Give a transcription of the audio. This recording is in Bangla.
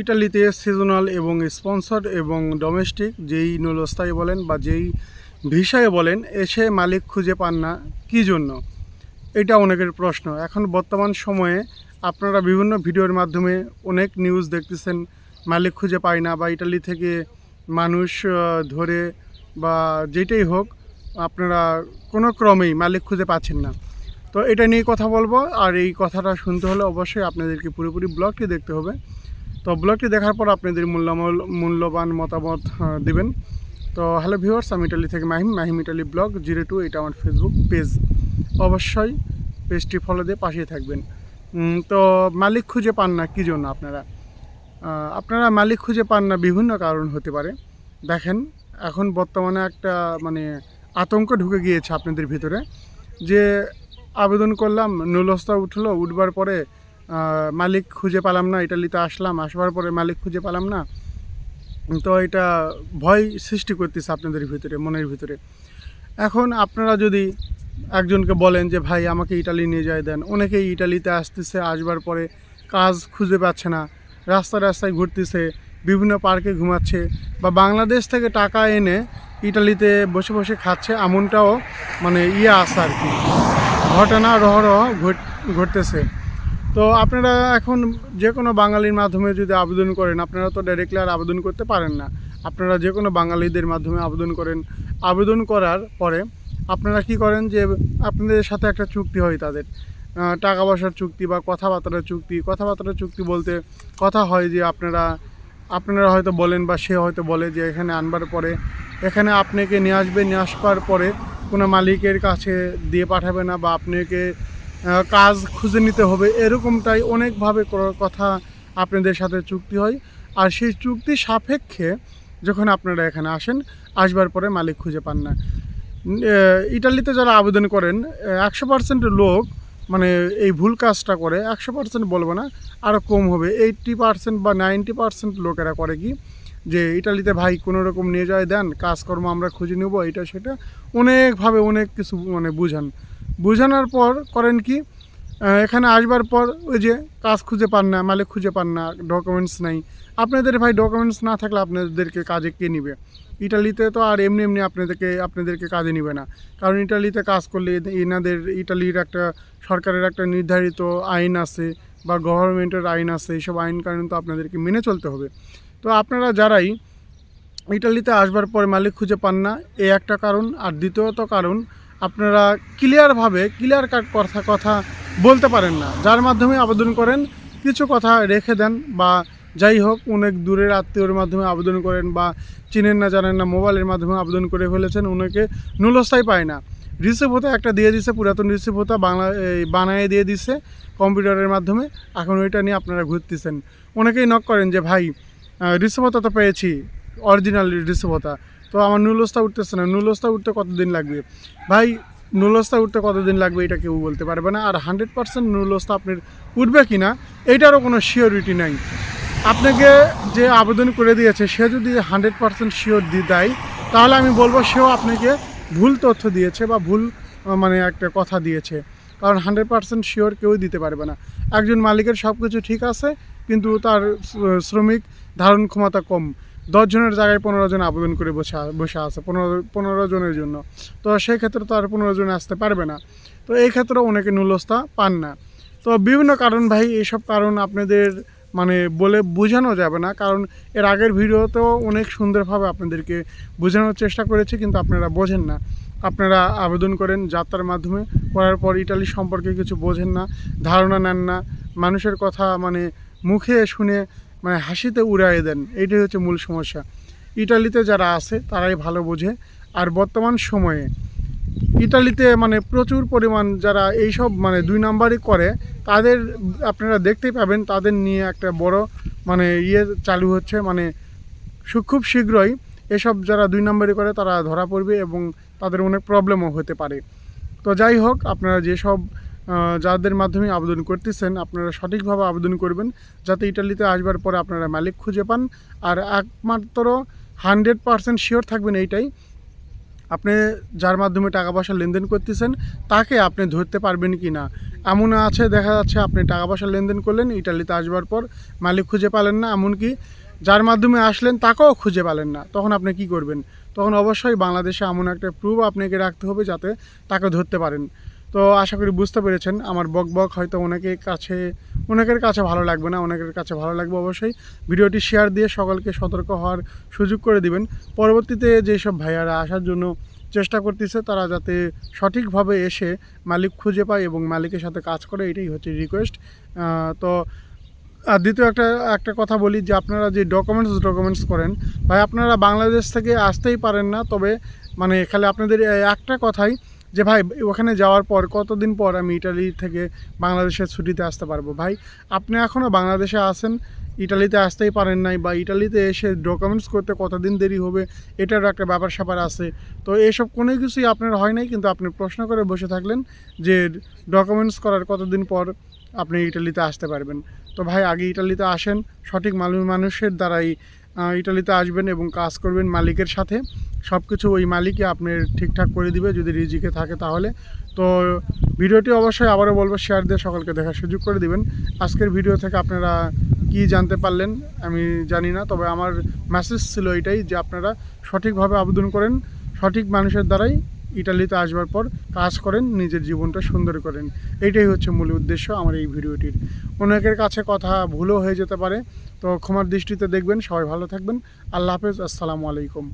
ইটালিতে সিজনাল এবং স্পন্সর এবং ডোমেস্টিক যেই নলস্থায় বলেন বা যেই ভিসায় বলেন, এসে মালিক খুঁজে পান না, কী জন্য? এটা অনেকের প্রশ্ন। এখন বর্তমান সময়ে আপনারা বিভিন্ন ভিডিওর মাধ্যমে অনেক নিউজ দেখতেছেন, মালিক খুঁজে পায় না বা ইটালি থেকে মানুষ ধরে বা যেটাই হোক, আপনারা কোনো ক্রমেই মালিক খুঁজে পাচ্ছেন না। তো এটা নিয়ে কথা বলব, আর এই কথাটা শুনতে হলে অবশ্যই আপনাদেরকে পুরোপুরি ব্লগটি দেখতে হবে। তো ব্লগটি দেখার পর আপনাদের মূল্যমূল মূল্যবান মতামত দিবেন। তো হ্যালো ভিউয়ার্স আমি ইটালি থেকে Mahim. Mahim Italy blog zero two এটা আমার ফেসবুক পেজ অবশ্যই পেজটি ফলো দিয়ে পাশেই থাকবেন। তো মালিক খুঁজে পান না, কী জন্য আপনারা? আপনারা মালিক খুঁজে পান না, বিভিন্ন কারণ হতে পারে। দেখেন, এখন বর্তমানে একটা মানে আতঙ্ক ঢুকে গিয়েছে আপনাদের ভিতরে। যে আবেদন করলাম, নুলস্তা উঠল, উঠবার পরে মালিক খুঁজে পেলাম না, ইটালিতে আসলাম আসবার পরে মালিক খুঁজে পেলাম না। তো এটা ভয় সৃষ্টি করতেছে আপনাদের ভিতরে, মনের ভিতরে। এখন আপনারা যদি একজনকে বলেন যে, ভাই, আমাকে ইটালি নিয়ে যায় দেন। অনেকেই ইটালিতে আসতেছে, আসবার পরে কাজ খুঁজে পাচ্ছে না রাস্তায় রাস্তায় ঘুরতেছে, বিভিন্ন পার্কে ঘুমাচ্ছে বা বাংলাদেশ থেকে টাকা এনে ইটালিতে বসে বসে খাচ্ছে, এমনটাও মানে ইয়ে আসে আর কি। ঘটনা রহরহ ঘট- ঘটতেছে। তো আপনারা এখন যে কোনো বাঙালির মাধ্যমে যদি আবেদন করেন, আপনারা তো ডাইরেক্টলি আর আবেদন করতে পারেন না। আপনারা যে কোনো বাঙালিদের মাধ্যমে আবেদন করেন। আবেদন করার পরে আপনারা কি করেন যে, আপনাদের সাথে একটা চুক্তি হয় তাদের। টাকা পয়সার চুক্তি বা কথাবার্তার চুক্তি। কথাবার্তার চুক্তি বলতে কথা হয় যে, আপনারা আপনারা হয়তো বলেন বা সে হয়তো বলে যে, এখানে আনবার পরে, এখানে আপনাকে নিয়ে আসবে। নিয়ে আসবার পরে কোনো মালিকের কাছে দিয়ে পাঠাবে না বা আপনাকে কাজ খুঁজে নিতে হবে। এরকমটাই অনেকভাবে কথা আপনাদের সাথে চুক্তি হয়। আর সেই চুক্তি সাপেক্ষে যখন আপনারা এখানে আসেন, আসবার পরে মালিক খুঁজে পান না। ইটালিতে যারা আবেদন করেন, একশো পার্সেন্ট লোক মানে এই ভুল কাজটা করে, একশো পার্সেন্ট বলব না আরও কম হবে। এইট্টি পার্সেন্ট বা নাইনটি পার্সেন্ট লোকেরা করে কি? যে ইটালিতে ভাই কোনো রকম নিয়ে যায়, দেন কাজকর্ম আমরা খুঁজে নেব এটা সেটা। অনেকভাবে অনেক কিছু মানে বুঝান। বুঝানোর পর করেন কি এখানে আসবার পর ওই যে কাজ খুঁজে পান না, মালিক খুঁজে পান না ডকুমেন্টস নাই। আপনাদের ভাই ডকুমেন্টস না থাকলে আপনাদেরকে কাজে কে নিবে? ইটালিতে তো আর এমনি এমনি আপনাদেরকে আপনাদেরকে কাজে নিবে না। কারণ ইটালিতে কাজ করলে এনাদের, ইটালির একটা সরকারের একটা নির্ধারিত আইন আছে বা গভর্নমেন্টের আইন আছে, এইসব আইন কানুন তো আপনাদেরকে মেনে চলতে হবে। তো আপনারা যারাই ইটালিতে আসবার পর মালিক খুঁজে পান না, এ একটা কারণ। আর দ্বিতীয়ত কারণ আপনারা ক্লিয়ারভাবে ক্লিয়ার কাট কথা কথা বলতে পারেন না। যার মাধ্যমে আবেদন করেন, কিছু কথা রেখে দেন বা যাই হোক, অনেক দূরের আত্মীয়র মাধ্যমে আবেদন করেন বা চিনেন না, জানেন না, মোবাইলের মাধ্যমে আবেদন করে ফেলেছেন ওনাকে নুলস্থায় পায় না। রিসিভ হতে একটা দিয়ে দিছে, পুরাতন রিসিভ হতে বাংলা বানায় দিয়ে দিছে কম্পিউটারের মাধ্যমে। এখন ওইটা নিয়ে আপনারা ঘুরতেছেন। অনেকেই নক করেন যে, ভাই রিসিভ তো পেয়েছি অরিজিনাল রিসিভ তো আমার নুলস্তা উঠতেছে না। নুলস্তা উঠতে কতদিন লাগবে? ভাই, নুলস্তা উঠতে কতদিন লাগবে এটা কেউ বলতে পারবে না। আর হান্ড্রেড পার্সেন্ট নুলস্তা আপনার উঠবে কি না এইটারও কোনো শিওরিটি নাই। আপনাকে যে আবেদন করে দিয়েছে, সে যদি হান্ড্রেড পার্সেন্ট শিওর দিয়ে দেয়, তাহলে আমি বলব সেও আপনাকে ভুল তথ্য দিয়েছে বা ভুল মানে একটা কথা দিয়েছে। কারণ হান্ড্রেড পার্সেন্ট শিওর কেউই দিতে পারবে না। একজন মালিকের সব কিছু ঠিক আছে, কিন্তু তার শ্রমিক ধারণ ক্ষমতা কম। দশ জনের জায়গায় পনেরো জন আবেদন করে বসে বসে আছে, পনেরো পনেরো জনের জন্য। তো সেই ক্ষেত্রে তো আর পনেরো জন আসতে পারবে না। তো এই ক্ষেত্রে অনেকে নুলস্তা পান না। তো বিভিন্ন কারণ ভাই, এইসব কারণ আপনাদের মানে বলে বোঝানো যাবে না। কারণ এর আগের ভিডিওতেও অনেক সুন্দরভাবে আপনাদেরকে বোঝানোর চেষ্টা করেছি, কিন্তু আপনারা বোঝেন না। আপনারা আবেদন করেন যাত্রার মাধ্যমে, করার পর ইটালি সম্পর্কে কিছু বোঝেন না, ধারণা নেন না। মানুষের কথা মানে মুখে শুনে মানে হাসিতে উড়াইয়ে দেন, এইটাই হচ্ছে মূল সমস্যা। ইটালিতে যারা আছে, তারাই ভালো বোঝে। আর বর্তমান সময়ে ইটালিতে মানে প্রচুর পরিমাণ যারা এইসব মানে দুই নাম্বারই করে, তাদের আপনারা দেখতেই পাবেন, তাদের নিয়ে একটা বড় মানে ইয়ে চালু হচ্ছে। মানে খুব শীঘ্রই এসব যারা দুই নাম্বারই করে, তারা ধরা পড়বে এবং তাদের অনেক প্রবলেমও হতে পারে। তো যাই হোক, আপনারা যেসব যাদের মাধ্যমে আবেদন করতেছেন, আপনারা সঠিকভাবে আবেদন করবেন যাতে ইটালিতে আসবার পরে আপনারা মালিক খুঁজে পান। আর একমাত্র হান্ড্রেড পারসেন্ট শিওর থাকবেন এইটাই, আপনি যার মাধ্যমে টাকা পয়সা লেনদেন করতেছেন, তাকে আপনি ধরতে পারবেন কি না। এমন আছে, দেখা যাচ্ছে আপনি টাকা পয়সা লেনদেন করলেন, ইটালিতে আসবার পর মালিক খুঁজে পেলেন না, এমনকি যার মাধ্যমে আসলেন তাকেও খুঁজে পেলেন না। তখন আপনি কি করবেন? তখন অবশ্যই বাংলাদেশে এমন একটা প্রুফ আপনাকে রাখতে হবে যাতে তাকে ধরতে পারেন। তো আশা করি বুঝতে পেরেছেন। আমার বক বক হয়তো অনেকের কাছে অনেকের কাছে ভালো লাগবে না, অনেকের কাছে ভালো লাগবে অবশ্যই। ভিডিওটি শেয়ার দিয়ে সকলকে সতর্ক হওয়ার সুযোগ করে দিবেন। পরবর্তীতে যেসব ভাইয়ারা আসার জন্য চেষ্টা করতেছে, তারা যাতে সঠিকভাবে এসে মালিক খুঁজে পায় এবং মালিকের সাথে কাজ করে, এটাই হচ্ছে রিকোয়েস্ট তো, আর দ্বিতীয় একটা একটা কথা বলি যে আপনারা যে ডকুমেন্টস ডকুমেন্টস করেন, ভাই আপনারা বাংলাদেশ থেকে আসতেই পারেন না, তবে মানে খালি আপনাদের একটা কথাই যে ভাই, ওখানে যাওয়ার পর কতদিন পর আমি ইটালি থেকে বাংলাদেশের ছুটিতে আসতে পারব? ভাই, আপনি এখনও বাংলাদেশে আসেন ইটালিতে আসতেই পারেন নাই বা ইটালিতে এসে ডকুমেন্টস করতে কতদিন দেরি হবে, এটারও একটা ব্যাপার স্যাপার আছে। তো এসব কোনো কিছুই আপনার হয় নাই, কিন্তু আপনি প্রশ্ন করে বসে থাকলেন যে ডকুমেন্টস করার কতদিন পর আপনি ইটালিতে আসতে পারবেন। তো ভাই, আগে ইটালিতে আসেন, সঠিক মানুষের দ্বারাই ইটালিতে আসবেন এবং কাজ করবেন মালিকের সাথে সব কিছু ওই মালিকই আপনার ঠিকঠাক করে দিবে যদি রিজিকে থাকে তাহলে। তো ভিডিওটি অবশ্যই আবারও বলব শেয়ার দিয়ে সকলকে দেখার সুযোগ করে দিবেন। আজকের ভিডিও থেকে আপনারা কি জানতে পারলেন আমি জানি না, তবে আমার মেসেজ ছিল এটাই যে আপনারা সঠিকভাবে আবেদন করেন, সঠিক মানুষের দ্বারাই ইটালিতে আসবার পর কাজ করেন, নিজের জীবনটা সুন্দর করেন। এটাই হচ্ছে মূল উদ্দেশ্য আমার এই ভিডিওটির। অনেকের কাছে কথা ভুলও হয়ে যেতে পারে, তো ক্ষমার দৃষ্টিতে দেখবেন। সবাই ভালো থাকবেন। আল্লাহ হাফেজ। আসসালামু আলাইকুম।